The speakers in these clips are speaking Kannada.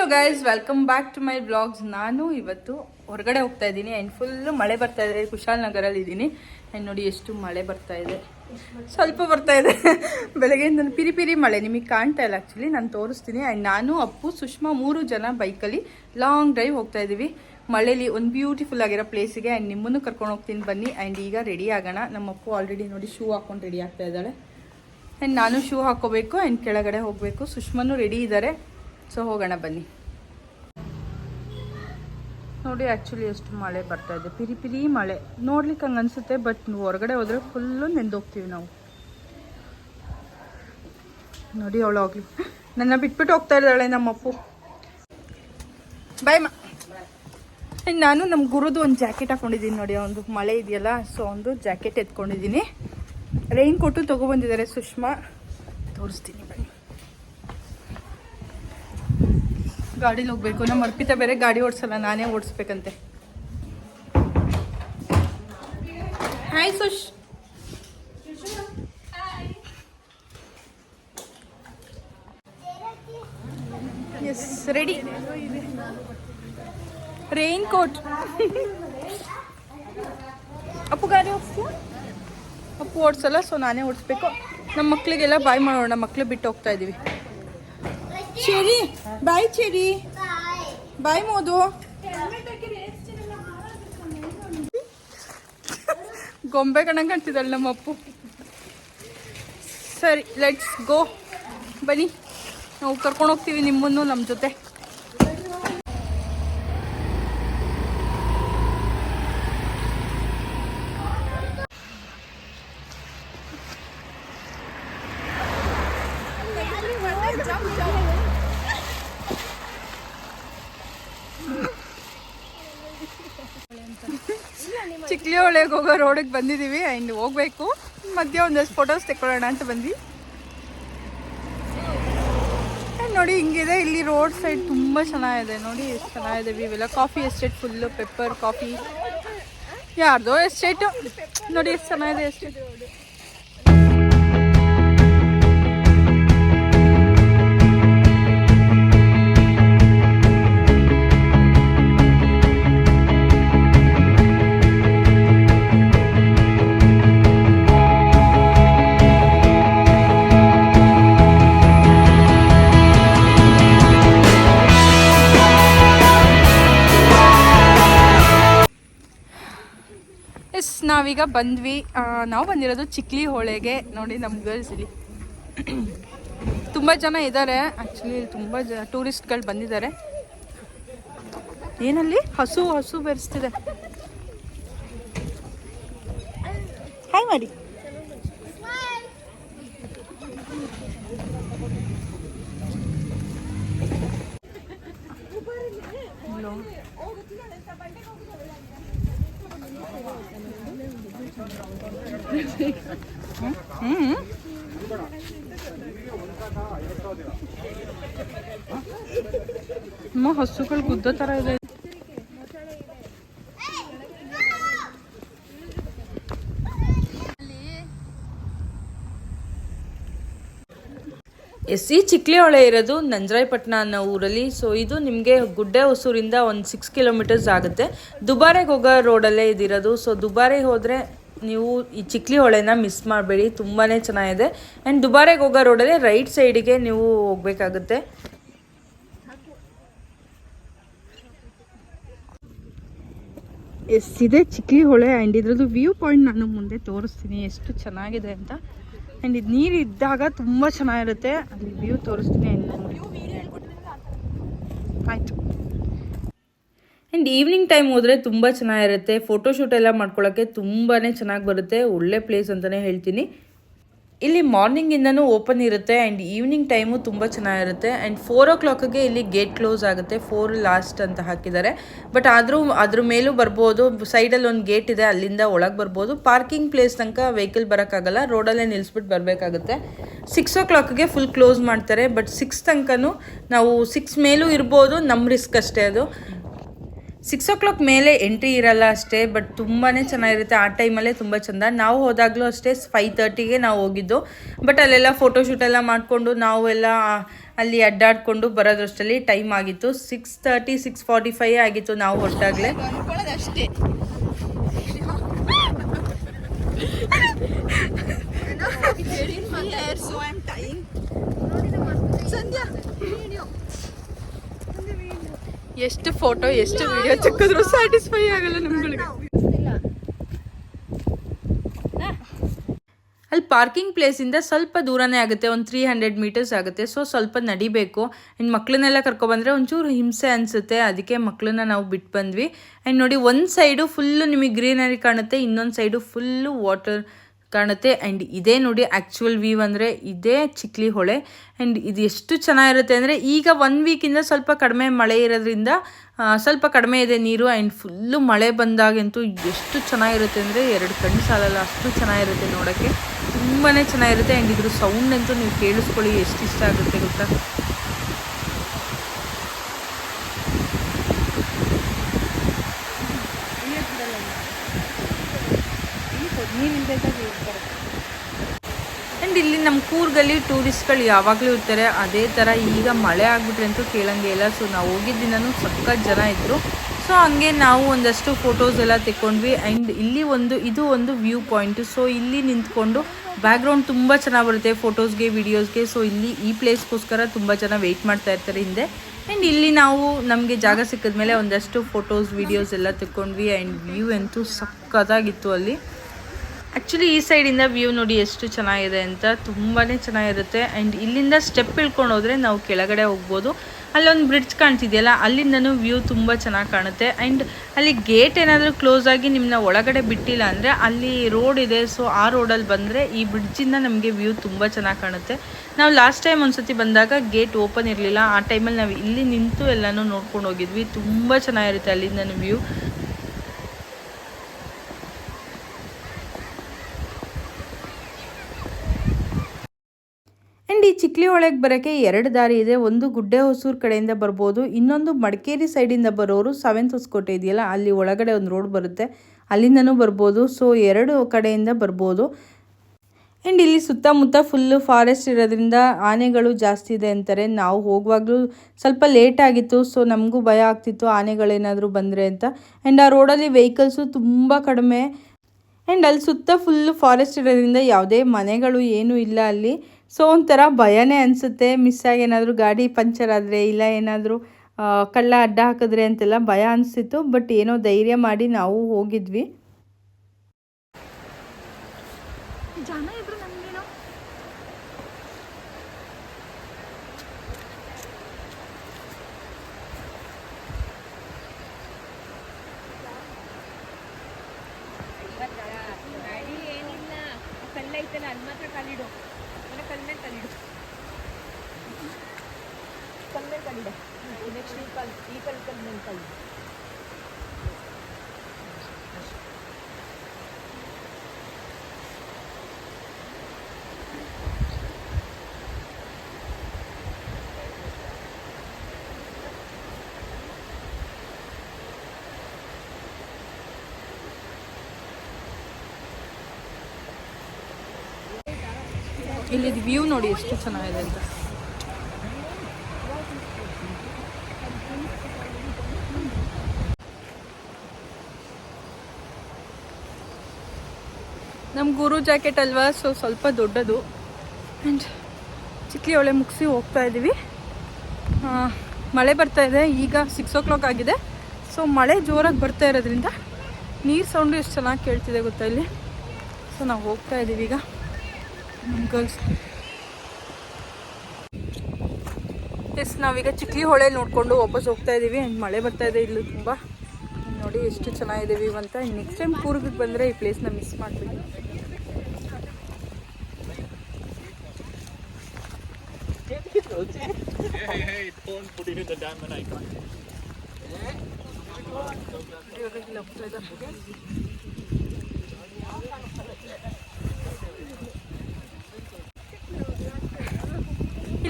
Hello guys welcome back to my blogs ನಾನು ಇವತ್ತು ಹೊರಗಡೆ ಹೋಗ್ತಾ ಇದ್ದೀನಿ. ಆ್ಯಂಡ್ ಫುಲ್ಲು ಮಳೆ ಬರ್ತಾ ಇದೆ. ಕುಶಾಲನಗರಲ್ಲಿ ಇದ್ದೀನಿ. ಆ್ಯಂಡ್ ನೋಡಿ ಎಷ್ಟು ಮಳೆ ಬರ್ತಾ ಇದೆ. ಸ್ವಲ್ಪ ಬರ್ತಾ ಇದೆ. ಬೆಳಗ್ಗೆ ನಾನು ಪಿರಿ ಪಿರಿ ಮಳೆ. ನಿಮಗೆ ಕಾಣ್ತಾ ಇಲ್ಲ ಆ್ಯಕ್ಚುಲಿ ನಾನು ತೋರಿಸ್ತೀನಿ. ಆ್ಯಂಡ್ ನಾನು, ಅಪ್ಪು, ಸುಷ್ಮಾ ಮೂರು ಜನ ಬೈಕಲ್ಲಿ ಲಾಂಗ್ ಡ್ರೈವ್ ಹೋಗ್ತಾ ಇದ್ದೀವಿ. ಮಳೇಲಿ ಒಂದು ಬ್ಯೂಟಿಫುಲ್ ಆಗಿರೋ ಪ್ಲೇಸಿಗೆ ಆ್ಯಂಡ್ ನಿಮ್ಮನ್ನು ಕರ್ಕೊಂಡು ಹೋಗ್ತೀನಿ. ಬನ್ನಿ. ಆ್ಯಂಡ್ ಈಗ ರೆಡಿ ಆಗೋಣ. ನಮ್ಮ ಅಪ್ಪು ಆಲ್ರೆಡಿ ನೋಡಿ ಶೂ ಹಾಕೊಂಡು ರೆಡಿ ಆಗ್ತಾ ಇದ್ದಾಳೆ. ಆ್ಯಂಡ್ ನಾನು ಶೂ ಹಾಕೋಬೇಕು ಆ್ಯಂಡ್ ಕೆಳಗಡೆ ಹೋಗಬೇಕು. ಸುಷ್ಮಾನು ರೆಡಿ ಇದ್ದಾರೆ. ಸೊ ಹೋಗೋಣ ಬನ್ನಿ. ನೋಡಿ ಆ್ಯಕ್ಚುಲಿ ಎಷ್ಟು ಮಳೆ ಬರ್ತಾ ಇದೆ. ಪಿರಿ ಪಿರಿ ಮಳೆ. ನೋಡ್ಲಿಕ್ಕೆ ಹಂಗೆ ಅನಿಸುತ್ತೆ ಬಟ್ ಹೊರಗಡೆ ಹೋದರೆ ಫುಲ್ಲು ನೆಂದೋಗ್ತೀವಿ ನಾವು. ನೋಡಿ ಅವಳು ಹೋಗ್ಲಿ ನನ್ನ ಬಿಟ್ಬಿಟ್ಟು ಹೋಗ್ತಾ ಇದ್ದಾಳೆ ನಮ್ಮ ಅಪ್ಪು ಬಾಯ್ ಮಾ ನಾನು ನಮ್ಮ ಗುರುದು ಒಂದು ಜಾಕೆಟ್ ಹಾಕೊಂಡಿದ್ದೀನಿ ನೋಡಿ ಒಂದು ಮಳೆ ಇದೆಯಲ್ಲ ಸೊ ಒಂದು ಜಾಕೆಟ್ ಎತ್ಕೊಂಡಿದ್ದೀನಿ. ರೈನ್ ಕೋಟು ತೊಗೊಬಂದಿದ್ದಾರೆ ಸುಷ್ಮಾ. ತೋರಿಸ್ತೀನಿ ಬನ್ನಿ. ಗಾಡೀಲಿ ಹೋಗ್ಬೇಕು. ನಮ್ಮ ಅರ್ಪಿತ ಬೇರೆ ಗಾಡಿ ಓಡಿಸಲ್ಲ, ನಾನೇ ಓಡಿಸ್ಬೇಕಂತೆ. Hi Sush. Yes ready rain coat Appu ಗಾಡಿ ಓಡಿಸ್ತೀಯ? ಅಪ್ಪು ಓಡಿಸಲ್ಲ ಸೊ ನಾನೇ ಓಡಿಸ್ಬೇಕು. ನಮ್ಮ ಮಕ್ಳಿಗೆಲ್ಲ ಬಾಯ್ ಮಾಡೋಣ, ಮಕ್ಳು ಬಿಟ್ಟು ಹೋಗ್ತಾ ಇದ್ದೀವಿ ಚೆರಿ. ಬಾಯ್ ಚೆರಿ. ಬಾಯ್. ಮೋದು. ಗೊಂಬೆ ಕಣಂಗೆ ಕಾಣ್ತಿದ್ದಾಳೆ ನಮ್ಮ ಅಪ್ಪು. ಸರಿ ಲೆಟ್ಸ್ ಗೋ ಬನ್ನಿ. ನಾವು ಕರ್ಕೊಂಡು ಹೋಗ್ತೀವಿ ನಿಮ್ಮನ್ನು ನಮ್ಮ ಜೊತೆ. ಹೊಳೆಗೆ ಹೋಗೋ ರೋಡಿಗೆ ಬಂದಿದ್ದೀವಿ. ಆ್ಯಂಡ್ ಹೋಗ್ಬೇಕು. ಮಧ್ಯ ಒಂದಷ್ಟು ಫೋಟೋಸ್ ತೆಕ್ಕೊಳ್ಳೋಣ ಅಂತ And ನೋಡಿ, ಹಿಂಗಿದೆ. ಇಲ್ಲಿ ರೋಡ್ ಸೈಡ್ ತುಂಬ ಚೆನ್ನಾಗಿದೆ. ನೋಡಿ, ಎಷ್ಟು ಚೆನ್ನಾಗಿದೆ ಇವೆಲ್ಲ coffee estate full pepper coffee ಯಾರ್ದೋ ಎಸ್ಟೇಟು ನೋಡಿ, ಎಷ್ಟು ಚೆನ್ನಾಗಿದೆ ಎಸ್ಟೇಟ್ ನಾವೀಗ ಬಂದ್ವಿ. ನಾವು ಬಂದಿರೋದು ಚಿಕ್ಲಿ ಹೊಳೆಗೆ. ನೋಡಿ ನಮ್ಮ ಗರ್ಲ್ಸ್ ಇಲ್ಲಿ. ತುಂಬ ಜನ ಇದ್ದಾರೆ ಆ್ಯಕ್ಚುಲಿ ತುಂಬ ಜ ಟೂರಿಸ್ಟ್ಗಳು ಬಂದಿದ್ದಾರೆ. ಏನಲ್ಲಿ? ಹಸು ಹಸು ಬೆರೆಸ್ತಿದೆ. ಹಾಯ್ ಮಾಡಿ ಹಸುಗಳು ಗುದ್ದ ತರ ಇದೆ. ಎಸ್ ಸಿ ಚಿಕ್ಲಿ ಹೊಳೆ ಇರೋದು ನಂಜರಾಯಪಟ್ಟಣ ಅನ್ನೋ ಊರಲ್ಲಿ. ಸೊ ಇದು ನಿಮಗೆ ಗುಡ್ಡೆ ಹೊಸೂರಿಂದ ಒಂದು ಸಿಕ್ಸ್ ಕಿಲೋಮೀಟರ್ಸ್ ಆಗುತ್ತೆ. ದುಬಾರೆಗೆ ಹೋಗೋ ರೋಡಲ್ಲೇ ಇದಿರೋದು. ಸೊ ದುಬಾರೆಗೆ ಹೋದರೆ ನೀವು ಈ ಚಿಕ್ಲಿ ಹೊಳೆನ ಮಿಸ್ ಮಾಡಬೇಡಿ ತುಂಬಾ ಚೆನ್ನಾಗಿದೆ. ಆ್ಯಂಡ್ ದುಬಾರೆಗೆ ಹೋಗೋ ರೋಡಲ್ಲಿ ರೈಟ್ ಸೈಡಿಗೆ ನೀವು ಹೋಗಬೇಕಾಗುತ್ತೆ. ಎಸ್ ಇದೆ ಚಿಕ್ಲಿ ಹೊಳೆ ಆ್ಯಂಡ್ ಇದ್ರದ್ದು ವ್ಯೂ ಪಾಯಿಂಟ್ ನಾನು ಮುಂದೆ ತೋರಿಸ್ತೀನಿ, ಎಷ್ಟು ಚೆನ್ನಾಗಿದೆ ಅಂತ. ಆ್ಯಂಡ್ ಇದು ನೀರು ಇದ್ದಾಗ ತುಂಬ ಚೆನ್ನಾಗಿರುತ್ತೆ. ಅಲ್ಲಿ ವ್ಯೂ ತೋರಿಸ್ತೀನಿ ಆಯಿತು. ಆ್ಯಂಡ್ ಈವ್ನಿಂಗ್ ಟೈಮ್ ಹೋದರೆ ತುಂಬ ಚೆನ್ನಾಗಿರುತ್ತೆ. ಫೋಟೋಶೂಟ್ ಎಲ್ಲ ಮಾಡ್ಕೊಳ್ಳೋಕ್ಕೆ ತುಂಬಾ ಚೆನ್ನಾಗಿ ಬರುತ್ತೆ. ಒಳ್ಳೆ ಪ್ಲೇಸ್ ಅಂತಲೇ ಹೇಳ್ತೀನಿ. ಇಲ್ಲಿ ಮಾರ್ನಿಂಗಿಂದನೂ ಓಪನ್ ಇರುತ್ತೆ ಆ್ಯಂಡ್ ಈವ್ನಿಂಗ್ ಟೈಮು ತುಂಬ ಚೆನ್ನಾಗಿರುತ್ತೆ. ಆ್ಯಂಡ್ ಫೋರ್ ಓ ಕ್ಲಾಕಿಗೆ ಇಲ್ಲಿ ಗೇಟ್ ಕ್ಲೋಸ್ ಆಗುತ್ತೆ. ಫೋರ್ ಲಾಸ್ಟ್ ಅಂತ ಹಾಕಿದ್ದಾರೆ. ಬಟ್ ಆದರೂ, ಅದ್ರ ಮೇಲೂ ಬರ್ಬೋದು. ಸೈಡಲ್ಲಿ ಒಂದು ಗೇಟ್ ಇದೆ, ಅಲ್ಲಿಂದ ಒಳಗೆ ಬರ್ಬೋದು. ಪಾರ್ಕಿಂಗ್ ಪ್ಲೇಸ್ ತನಕ ವೆಹಿಕಲ್ ಬರೋಕ್ಕಾಗಲ್ಲ. ರೋಡಲ್ಲೇ ನಿಲ್ಲಿಸ್ಬಿಟ್ಟು ಬರಬೇಕಾಗುತ್ತೆ. ಸಿಕ್ಸ್ ಓ ಕ್ಲಾಕಿಗೆ ಫುಲ್ ಕ್ಲೋಸ್ ಮಾಡ್ತಾರೆ. ಬಟ್ ಸಿಕ್ಸ್ ತನಕನೂ ನಾವು ಸಿಕ್ಸ್ ಮೇಲೂ ಇರ್ಬೋದು. ನಮ್ಮ ರಿಸ್ಕ್ ಅಷ್ಟೇ ಅದು. ಸಿಕ್ಸ್ ಓ ಕ್ಲಾಕ್ ಮೇಲೆ ಎಂಟ್ರಿ ಇರಲ್ಲ ಅಷ್ಟೇ ಬಟ್ ತುಂಬಾ ಚೆನ್ನಾಗಿರುತ್ತೆ. ಆ ಟೈಮಲ್ಲೇ ತುಂಬ ಚೆಂದ. ನಾವು ಹೋದಾಗಲೂ ಅಷ್ಟೇ ಫೈವ್ ತರ್ಟಿಗೆ ನಾವು ಹೋಗಿದ್ದು. ಬಟ್ ಅಲ್ಲೆಲ್ಲ ಫೋಟೋಶೂಟ್ ಎಲ್ಲ ಮಾಡಿಕೊಂಡು ನಾವು ಎಲ್ಲ ಅಲ್ಲಿ ಅಡ್ಡಾಡ್ಕೊಂಡು ಬರೋದ್ರಷ್ಟರಲ್ಲಿ ಟೈಮ್ ಆಗಿತ್ತು. Six thirty six forty five ಆಗಿತ್ತು ನಾವು ಹೊರಟಾಗಲೇ ಅಷ್ಟೇ ಸಂಧ್ಯಾ ಎಷ್ಟು ಫೋಟೋ, ಎಷ್ಟು ವಿಡಿಯೋ ಚಕ್ಕಿದ್ರು ಸ್ಯಾಟಿಸ್ಫೈ ಆಗಲ್ಲ ನಮ್ಗಳಿಗೆ. ಅಲ್ಲಿ ಪಾರ್ಕಿಂಗ್ ಪ್ಲೇಸಿಂದ ಸ್ವಲ್ಪ ದೂರನೇ ಆಗುತ್ತೆ, ಒಂದು ತ್ರೀ ಹಂಡ್ರೆಡ್ ಮೀಟರ್ಸ್ ಆಗುತ್ತೆ. ಸೊ ಸ್ವಲ್ಪ ನಡಿಬೇಕು. ಆ್ಯಂಡ್ ಮಕ್ಕಳನ್ನೆಲ್ಲ ಕರ್ಕೊಬಂದರೆ ಒಂಚೂರು ಹಿಂಸೆ ಅನಿಸುತ್ತೆ. ಅದಕ್ಕೆ ಮಕ್ಕಳನ್ನ ನಾವು ಬಿಟ್ಟು ಬಂದ್ವಿ. ಆ್ಯಂಡ್ ನೋಡಿ, ಒಂದು ಸೈಡು ಫುಲ್ಲು ನಿಮಗೆ ಗ್ರೀನರಿ ಕಾಣುತ್ತೆ, ಇನ್ನೊಂದು ಸೈಡು ಫುಲ್ಲು ವಾಟರ್ ಕಾಣುತ್ತೆ. ಆ್ಯಂಡ್ ಇದೇ ನೋಡಿ ಆ್ಯಕ್ಚುಯಲ್ ವ್ಯೂ ಅಂದರೆ ಇದೇ ಚಿಕ್ಲಿ ಹೊಳೆ. ಆ್ಯಂಡ್ ಇದು ಎಷ್ಟು ಚೆನ್ನಾಗಿರುತ್ತೆ ಅಂದರೆ ಈಗ ಒನ್ ವೀಕಿಂದ ಸ್ವಲ್ಪ ಕಡಿಮೆ ಮಳೆ ಇರೋದ್ರಿಂದ ಸ್ವಲ್ಪ ಕಡಿಮೆ ಇದೆ ನೀರು ಆ್ಯಂಡ್ ಫುಲ್ಲು ಮಳೆ ಬಂದಾಗಂತೂ ಎಷ್ಟು ಚೆನ್ನಾಗಿರುತ್ತೆ ಅಂದರೆ ಎರಡು ಕಣ್ಣು ಸಾಲಲ್ಲ, ಅಷ್ಟು ಚೆನ್ನಾಗಿರುತ್ತೆ ನೋಡೋಕ್ಕೆ. ತುಂಬಾ ಚೆನ್ನಾಗಿರುತ್ತೆ. ಆ್ಯಂಡ್ ಇದ್ರ ಸೌಂಡ್ ಅಂತೂ ನೀವು ಕೇಳಿಸ್ಕೊಳ್ಳಿ, ಎಷ್ಟು ಇಷ್ಟ ಆಗುತ್ತೆ ಗೊತ್ತಾ? ನಮ್ಮ ಕೂರ್ಗಲ್ಲಿ ಟೂರಿಸ್ಟ್ಗಳು ಯಾವಾಗಲೂ ಇರ್ತಾರೆ. ಅದೇ ಥರ ಈಗ ಮಳೆ ಆಗಿಬಿಟ್ರೆ ಅಂತೂ ಕೇಳಂಗೆ ಇಲ್ಲ. ಸೊ ನಾವು ಹೋಗಿದ್ದಿನೂ ಸಖತ್ ಜನ ಇದ್ದರು ಸೊ ಹಂಗೆ ನಾವು ಒಂದಷ್ಟು ಫೋಟೋಸ್ ಎಲ್ಲ ತೆಕ್ಕೊಂಡ್ವಿ. ಆ್ಯಂಡ್ ಇಲ್ಲಿ ಒಂದು, ಇದು ಒಂದು ವ್ಯೂ ಪಾಯಿಂಟು ಸೊ ಇಲ್ಲಿ ನಿಂತ್ಕೊಂಡು ಬ್ಯಾಕ್ಗ್ರೌಂಡ್ ತುಂಬ ಚೆನ್ನಾಗಿ ಬರುತ್ತೆ. ಫೋಟೋಸ್ಗೆ ವಿಡಿಯೋಸ್ಗೆ ಸೊ ಇಲ್ಲಿ ಈ ಪ್ಲೇಸ್ಗೋಸ್ಕರ ತುಂಬ ಜನ ವೆಯ್ಟ್ ಮಾಡ್ತಾ ಇರ್ತಾರೆ ಹಿಂದೆ. ಆ್ಯಂಡ್ ಇಲ್ಲಿ ನಾವು, ನಮಗೆ ಜಾಗ ಸಿಕ್ಕಿದ್ಮೇಲೆ ಒಂದಷ್ಟು ಫೋಟೋಸ್ ವಿಡಿಯೋಸ್ ಎಲ್ಲ ತೆಕ್ಕೊಂಡ್ವಿ. ಆ್ಯಂಡ್ ವ್ಯೂ ಅಂತೂ ಸಖತ್ತಾಗಿತ್ತು ಅಲ್ಲಿ. ಆ್ಯಕ್ಚುಲಿ ಈ ಸೈಡಿಂದ ವ್ಯೂ ನೋಡಿ ಎಷ್ಟು ಚೆನ್ನಾಗಿದೆ ಅಂತ ತುಂಬಾ ಚೆನ್ನಾಗಿರುತ್ತೆ. ಆ್ಯಂಡ್ ಇಲ್ಲಿಂದ ಸ್ಟೆಪ್ ಇಳ್ಕೊಂಡು ಹೋದರೆ ನಾವು ಕೆಳಗಡೆ ಹೋಗ್ಬೋದು. ಅಲ್ಲೊಂದು ಬ್ರಿಡ್ಜ್ ಕಾಣ್ತಿದೆಯಲ್ಲ, ಅಲ್ಲಿಂದನೂ ವ್ಯೂ ತುಂಬ ಚೆನ್ನಾಗಿ ಕಾಣುತ್ತೆ. ಆ್ಯಂಡ್ ಅಲ್ಲಿ ಗೇಟ್ ಏನಾದರೂ ಕ್ಲೋಸ್ ಆಗಿ ನಿಮ್ಮನ್ನ ಒಳಗಡೆ ಬಿಟ್ಟಿಲ್ಲ ಅಂದರೆ ಅಲ್ಲಿ ರೋಡ್ ಇದೆ ಸೊ ಆ ರೋಡಲ್ಲಿ ಬಂದರೆ ಈ ಬ್ರಿಡ್ಜಿಂದ ನಮಗೆ ವ್ಯೂ ತುಂಬ ಚೆನ್ನಾಗಿ ಕಾಣುತ್ತೆ. ನಾವು ಲಾಸ್ಟ್ ಟೈಮ್ ಒಂದ್ಸತಿ ಬಂದಾಗ ಗೇಟ್ ಓಪನ್ ಇರಲಿಲ್ಲ. ಆ ಟೈಮಲ್ಲಿ ನಾವು ಇಲ್ಲಿ ನಿಂತು ಎಲ್ಲನೂ ನೋಡ್ಕೊಂಡು ಹೋಗಿದ್ವಿ. ತುಂಬ ಚೆನ್ನಾಗಿರುತ್ತೆ ಅಲ್ಲಿಂದನೂ ವ್ಯೂ ಆ್ಯಂಡ್ ಈ ಚಿಕ್ಲಿ ಒಳಗೆ ಬರೋಕ್ಕೆ ಎರಡು ದಾರಿ ಇದೆ. ಒಂದು ಗುಡ್ಡೆ ಹೊಸೂರು ಕಡೆಯಿಂದ ಬರ್ಬೋದು. ಇನ್ನೊಂದು ಮಡಿಕೇರಿ ಸೈಡಿಂದ ಬರೋರು ಸೆವೆಂತ್ ಹೊಸಕೋಟೆ ಇದೆಯಲ್ಲ, ಅಲ್ಲಿ ಒಳಗಡೆ ಒಂದು ರೋಡ್ ಬರುತ್ತೆ. ಅಲ್ಲಿಂದನೂ ಬರ್ಬೋದು. ಸೊ, ಎರಡು ಕಡೆಯಿಂದ ಬರ್ಬೋದು. ಆ್ಯಂಡ್ ಇಲ್ಲಿ ಸುತ್ತಮುತ್ತ ಫುಲ್ಲು ಫಾರೆಸ್ಟ್ ಇರೋದ್ರಿಂದ ಆನೆಗಳು ಜಾಸ್ತಿ ಇದೆ ಅಂತಾರೆ. ನಾವು ಹೋಗುವಾಗಲೂ ಸ್ವಲ್ಪ ಲೇಟ್ ಆಗಿತ್ತು ಸೊ ನಮಗೂ ಭಯ ಆಗ್ತಿತ್ತು ಆನೆಗಳೇನಾದರೂ ಬಂದರೆ ಅಂತ. ಆ್ಯಂಡ್ ಆ ರೋಡಲ್ಲಿ ವೆಹಿಕಲ್ಸು ತುಂಬ ಕಡಿಮೆ. ಆ್ಯಂಡ್ ಅಲ್ಲಿ ಸುತ್ತ ಫುಲ್ಲು ಫಾರೆಸ್ಟ್ ಇರೋದ್ರಿಂದ ಯಾವುದೇ ಮನೆಗಳು ಏನೂ ಇಲ್ಲ ಅಲ್ಲಿ. ಸೊ ಒಂಥರ ಭಯನೇ ಅನಿಸುತ್ತೆ. ಮಿಸ್ಸಾಗಿ ಆಗಿ ಏನಾದರೂ ಗಾಡಿ ಪಂಚರ್ ಆದರೆ ಇಲ್ಲ ಏನಾದರೂ ಕಳ್ಳ ಅಡ್ಡ ಹಾಕಿದ್ರೆ ಅಂತೆಲ್ಲ ಭಯ ಅನಿಸ್ತಿತ್ತು ಬಟ್ ಏನೋ ಧೈರ್ಯ ಮಾಡಿ ನಾವು ಹೋಗಿದ್ವಿ. ಅಲ್ಲಿ ಮಾತ್ರ ಕಾಲಿಡು. ಮನೆ ಕಲ್ ಮೇಲೆ ಕಾಲಿಡು ಕಲ್ ಮೇಲೆ ಕಾಲಿಡು ನೆಕ್ಸ್ಟ್ ಈ ಕಲ್ ಈ ಕಲ್ ಕಲ್ ಮೇಲೆ ಕಾಲಿಡು ಇಲ್ಲಿ ವ್ಯೂ ನೋಡಿ ಎಷ್ಟು ಚೆನ್ನಾಗಿದೆ ಅಂತ. ನಮ್ಮ ಗುರು ಜಾಕೆಟ್ ಅಲ್ವಾ? ಸೊ ಸ್ವಲ್ಪ ದೊಡ್ಡದು. ಆ್ಯಂಡ್ ಚಿಕ್ಕಿ ಒಳ್ಳೆ ಮುಗಿಸಿ ಹೋಗ್ತಾ ಇದ್ದೀವಿ ಮಳೆ ಬರ್ತಾ ಇದೆ. ಈಗ ಸಿಕ್ಸ್ ಓ ಕ್ಲಾಕ್ ಆಗಿದೆ. ಸೊ ಮಳೆ ಜೋರಾಗಿ ಬರ್ತಾ ಇರೋದ್ರಿಂದ ನೀರು ಸೌಂಡು ಎಷ್ಟು ಚೆನ್ನಾಗಿ ಕೇಳ್ತಿದೆ ಗೊತ್ತಾ ಇಲ್ಲಿ? ಸೊ ನಾವು ಹೋಗ್ತಾ ಇದ್ದೀವಿ ಈಗ. ಗರ್ಲ್ಸ್ ಎಸ್ ನಾವೀಗ ಚಿಕ್ಲಿ ಹೊಳೆ ನೋಡಿಕೊಂಡು ವಾಪಸ್ ಹೋಗ್ತಾ ಇದ್ದೀವಿ ಮಳೆ ಬರ್ತಾ ಇದೆ ಇಲ್ಲೂ ತುಂಬ. ನೋಡಿ ಎಷ್ಟು ಚೆನ್ನಾಗಿದ್ದೀವಿ ಅಂತ. ನೆಕ್ಸ್ಟ್ ಟೈಮ್ ಕೂರ್ಗಿಗೆ ಬಂದರೆ ಈ ಪ್ಲೇಸ್ನ ಮಿಸ್ ಮಾಡ್ತೀವಿ.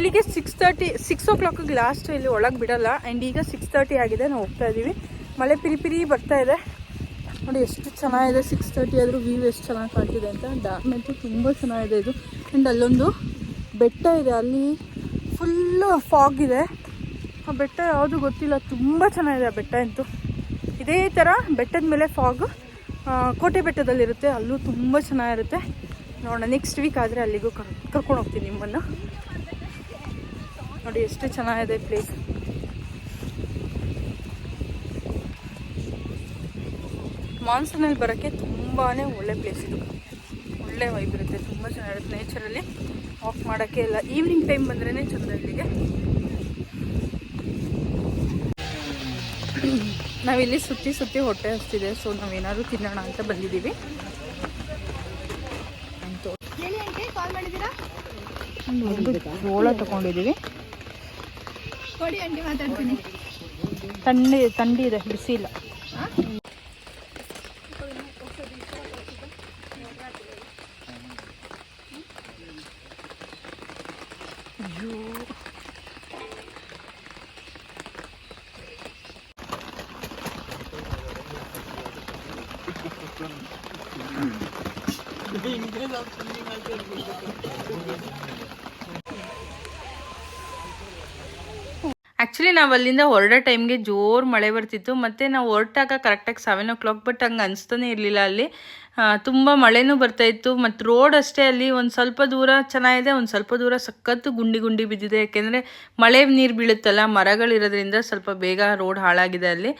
ಇಲ್ಲಿಗೆ ಸಿಕ್ಸ್ ತರ್ಟಿ ಸಿಕ್ಸ್ ಓ ಕ್ಲಾಕಿಗೆ ಲಾಸ್ಟ್ ಇಲ್ಲಿ ಒಳಗೆ ಬಿಡಲ್ಲ. ಆ್ಯಂಡ್ ಈಗ ಸಿಕ್ಸ್ ತರ್ಟಿ ಆಗಿದೆ, ನಾವು ಹೋಗ್ತಾ ಇದ್ದೀವಿ. ಮಳೆ ಪಿರಿ ಪಿರಿ ಬರ್ತಾ ಇದೆ. ನೋಡಿ ಎಷ್ಟು ಚೆನ್ನಾಗಿದೆ ಸಿಕ್ಸ್ ತರ್ಟಿ ಆದರೂ ವ್ಯೂ ಎಷ್ಟು ಚೆನ್ನಾಗಿ ಕಾಣ್ತಿದೆ ಅಂತ. ಡ್ಯಾಮ್ ಅಂತೂ ತುಂಬ ಚೆನ್ನಾಗಿದೆ ಇದು. ಆ್ಯಂಡ್ ಅಲ್ಲೊಂದು ಬೆಟ್ಟ ಇದೆ, ಅಲ್ಲಿ ಫುಲ್ಲು ಫಾಗ್ ಇದೆ. ಆ ಬೆಟ್ಟ ಯಾವುದು ಗೊತ್ತಿಲ್ಲ, ತುಂಬ ಚೆನ್ನಾಗಿದೆ ಆ ಬೆಟ್ಟ ಅಂತೂ. ಇದೇ ಥರ ಬೆಟ್ಟದ ಮೇಲೆ ಫಾಗ್ ಕೋಟೆ ಬೆಟ್ಟದಲ್ಲಿರುತ್ತೆ ಅಲ್ಲೂ ತುಂಬ ಚೆನ್ನಾಗಿರುತ್ತೆ. ನೋಡೋಣ ನೆಕ್ಸ್ಟ್ ವೀಕ್ ಆದರೆ ಅಲ್ಲಿಗೂ ಕರ್, ಕರ್ಕೊಂಡು ಹೋಗ್ತೀನಿ ನಿಮ್ಮನ್ನು. ನೋಡಿ ಎಷ್ಟು ಚೆನ್ನಾಗಿದೆ ಪ್ಲೇಸ್ ಮಾನ್ಸೂನಲ್ಲಿ ಬರೋಕ್ಕೆ ತುಂಬಾ ಒಳ್ಳೆ ಪ್ಲೇಸ್ ಇದು. ಒಳ್ಳೆ ವೈಬ್ ಇರುತ್ತೆ ತುಂಬ ಚೆನ್ನಾಗಿರುತ್ತೆ ನೇಚರಲ್ಲಿ ವಾಕ್ ಮಾಡೋಕ್ಕೆ ಇಲ್ಲ ಈವ್ನಿಂಗ್ ಟೈಮ್ ಬಂದ್ರೇ ಚಂದ ಇಲ್ಲಿಗೆ. ನಾವಿಲ್ಲಿ ಸುತ್ತಿ ಸುತ್ತಿ ಹೊಟ್ಟೆ ಹಸ್ತಿದೆ ಸೊ ನಾವೇನಾದ್ರು ತಿನ್ನೋಣ ಅಂತ ಬಂದಿದ್ದೀವಿ. ಜೋಳ ತಗೊಂಡಿದ್ದೀವಿ. ಕೊಡಿ ಆಂಟಿ ಮಾತಾಡ್ತೀನಿ ಥಂಡಿ ಥಂಡಿ ಇದೆ ಬಿಸಿ ಇಲ್ಲ ಆ್ಯಕ್ಚುಲಿ ನಾವು ಅಲ್ಲಿಂದ ಹೊರಡೋ ಟೈಮ್ಗೆ ಜೋರು ಮಳೆ ಬರ್ತಿತ್ತು. ಮತ್ತು ನಾವು ಹೊರಟಾಗ ಕರೆಕ್ಟಾಗಿ ಸೆವೆನ್ ಓ ಕ್ಲಾಕ್ ಬಟ್ ಹಂಗೆ ಅನಿಸ್ತಾನೆ ಇರಲಿಲ್ಲ ಅಲ್ಲಿ. ತುಂಬ ಮಳೆನೂ ಬರ್ತಾಯಿತ್ತು ಮತ್ತು ರೋಡ್ ಅಷ್ಟೇ ಅಲ್ಲಿ ಒಂದು ಸ್ವಲ್ಪ ದೂರ ಚೆನ್ನಾಗಿದೆ, ಒಂದು ಸ್ವಲ್ಪ ದೂರ ಸಖತ್ತು ಗುಂಡಿ ಗುಂಡಿ ಬಿದ್ದಿದೆ. ಯಾಕೆಂದರೆ ಮಳೆ ನೀರು ಬೀಳುತ್ತಲ್ಲ, ಮರಗಳಿರೋದ್ರಿಂದ ಸ್ವಲ್ಪ ಬೇಗ ರೋಡ್ ಹಾಳಾಗಿದೆ ಅಲ್ಲಿ.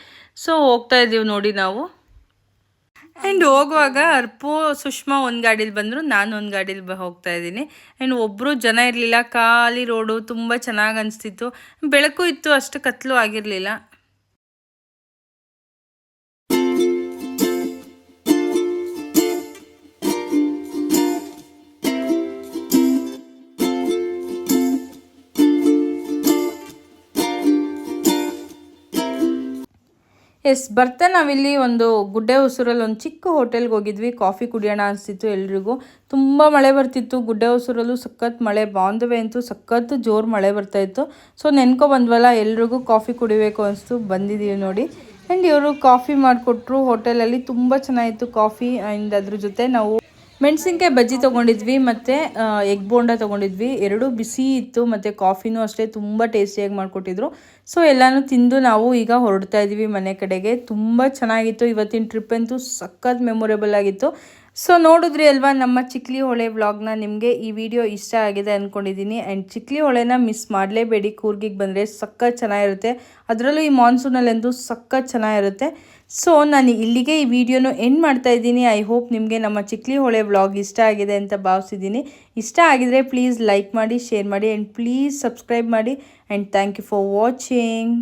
ಸೊ ಹೋಗ್ತಾ ಇದ್ದೀವಿ ನೋಡಿ ನಾವು. ಆ್ಯಂಡ್ ಹೋಗುವಾಗ ಅರ್ಪು, ಸುಷ್ಮಾ ಒಂದು ಗಾಡೀಲಿ ಬಂದರು, ನಾನು ಒಂದು ಗಾಡೀಲಿ ಹೋಗ್ತಾ ಇದ್ದೀನಿ. ಆ್ಯಂಡ್ ಒಬ್ಬರು ಜನ ಇರಲಿಲ್ಲ, ಖಾಲಿ ರೋಡು ತುಂಬ ಚೆನ್ನಾಗಿ ಅನಿಸ್ತಿತ್ತು. ಬೆಳಕು ಇತ್ತು, ಅಷ್ಟು ಕತ್ಲು ಆಗಿರಲಿಲ್ಲ. ಎಸ್, ಬರ್ತಾ ನಾವಿಲ್ಲಿ ಒಂದು ಗುಡ್ಡೆ ಹೊಸೂರಲ್ಲಿ ಒಂದು ಚಿಕ್ಕ ಹೋಟೆಲ್ಗೆ ಹೋಗಿದ್ವಿ. ಕಾಫಿ ಕುಡಿಯೋಣ ಅನಿಸ್ತಿತ್ತು ಎಲ್ರಿಗೂ. ತುಂಬ ಮಳೆ ಬರ್ತಿತ್ತು. ಗುಡ್ಡೆ ಹೊಸೂರಲ್ಲೂ ಸಖತ್ ಮಳೆ ಬಾಂಧವೆ ಅಂತೂ ಸಖತ್ ಜೋರು ಮಳೆ ಬರ್ತಾಯಿತ್ತು ಸೊ, ನೆನ್ಕೊ ಬಂದ್ವಲ್ಲ, ಎಲ್ರಿಗೂ ಕಾಫಿ ಕುಡಿಬೇಕು ಅನಿಸ್ತು. ಬಂದಿದ್ದೀವಿ ನೋಡಿ. ಆ್ಯಂಡ್ ಇವರು ಕಾಫಿ ಮಾಡಿಕೊಟ್ರು. ಹೋಟೆಲಲ್ಲಿ ತುಂಬ ಚೆನ್ನಾಗಿತ್ತು ಕಾಫಿ ಆ್ಯಂಡ್ ಅದ್ರ ಜೊತೆ ನಾವು ಮೆಣಸಿನ್ಕಾಯಿ ಬಜ್ಜಿ ತೊಗೊಂಡಿದ್ವಿ, ಮತ್ತು ಎಗ್ ಬೋಂಡ ತೊಗೊಂಡಿದ್ವಿ. ಎರಡೂ ಬಿಸಿ ಇತ್ತು, ಮತ್ತು ಕಾಫಿನೂ ಅಷ್ಟೇ ತುಂಬ ಟೇಸ್ಟಿಯಾಗಿ ಮಾಡಿಕೊಟ್ಟಿದ್ರು. ಸೊ, ಎಲ್ಲನೂ ತಿಂದು ನಾವು ಈಗ ಹೊರಡ್ತಾ ಇದ್ದೀವಿ ಮನೆ ಕಡೆಗೆ. ತುಂಬ ಚೆನ್ನಾಗಿತ್ತು. ಇವತ್ತಿನ ಟ್ರಿಪ್ ಅಂತೂ ಸಖತ್ ಮೆಮೊರೇಬಲ್ ಆಗಿತ್ತು. ಸೊ ನೋಡಿದ್ರಿ ಅಲ್ವಾ, ನಮ್ಮ ಚಿಕ್ಲಿ ಹೊಳೆ ವ್ಲಾಗ್ನ ನಿಮಗೆ ಈ ವಿಡಿಯೋ ಇಷ್ಟ ಆಗಿದೆ ಅಂದ್ಕೊಂಡಿದ್ದೀನಿ ಆ್ಯಂಡ್ ಚಿಕ್ಲಿ ಹೊಳೆನ ಮಿಸ್ ಮಾಡಲೇಬೇಡಿ. ಕೂರ್ಗಿಗೆ ಬಂದರೆ ಸಕ್ಕ ಚೆನ್ನಾಗಿರುತ್ತೆ. ಅದರಲ್ಲೂ ಈ ಮಾನ್ಸೂನಲ್ಲಂತೂ ಸಕ್ಕ ಚೆನ್ನಾಗಿರುತ್ತೆ. ಸೊ ನಾನು ಇಲ್ಲಿಗೆ ಈ ವಿಡಿಯೋನ ಎಂಡ್ ಮಾಡ್ತಾ ಇದ್ದೀನಿ. ಐ ಹೋಪ್ ನಿಮಗೆ ನಮ್ಮ ಚಿಕ್ಲಿ ಹೊಳೆ ವ್ಲಾಗ್ ಇಷ್ಟ ಆಗಿದೆ ಅಂತ ಭಾವಿಸಿದ್ದೀನಿ. ಇಷ್ಟ ಆಗಿದರೆ ಪ್ಲೀಸ್ ಲೈಕ್ ಮಾಡಿ ಶೇರ್ ಮಾಡಿ ಆ್ಯಂಡ್ ಪ್ಲೀಸ್ ಸಬ್ಸ್ಕ್ರೈಬ್ ಮಾಡಿ. And thank you for watching